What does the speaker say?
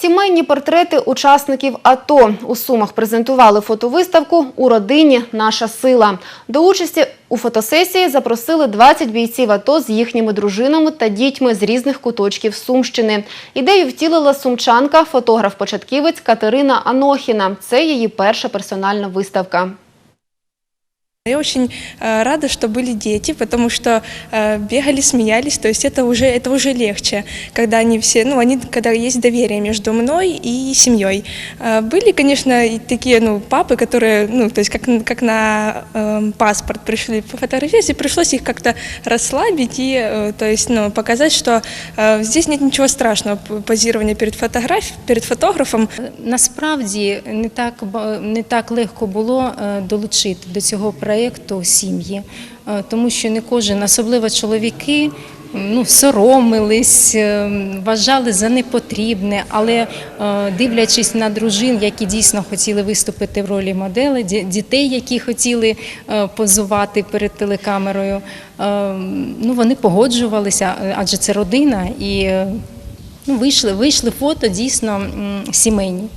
Сімейні портрети учасників АТО у Сумах презентували фотовиставку у родині Наша сила. До участі у фотосесії запросили 20 бійців АТО з їхніми дружинами та дітьми з різних куточків Сумщини. Ідею втілила сумчанка, фотограф-початківець Катерина Анохіна. Це її перша персональна виставка. Я очень э, рада, что были дети, потому что э, бегали, смеялись, то есть это уже, это уже легче, когда они все, ну, они, когда есть доверие между мной и семьей. Э, были, конечно, и такие, ну, папы, которые, ну, то есть как, н- как на э, паспорт пришли пофотографировать, и пришлось их как-то расслабить и, э, то есть, ну, показать, что э, здесь нет ничего страшного, п- позирования перед, фотограф, перед фотографом, Насправді не так ба- не так легко було е, долучити до цього проєкту сім'ї, е, тому що не кожен, особливо чоловіки. Ну, соромились, е, вважали за непотрібне, але е, дивлячись на дружин, які дійсно хотіли виступити в ролі модели, дітей, які хотіли позувати перед телекамерою, ну вони погоджувалися, адже це родина, і ну, вийшли, вийшли фото дійсно сімейні.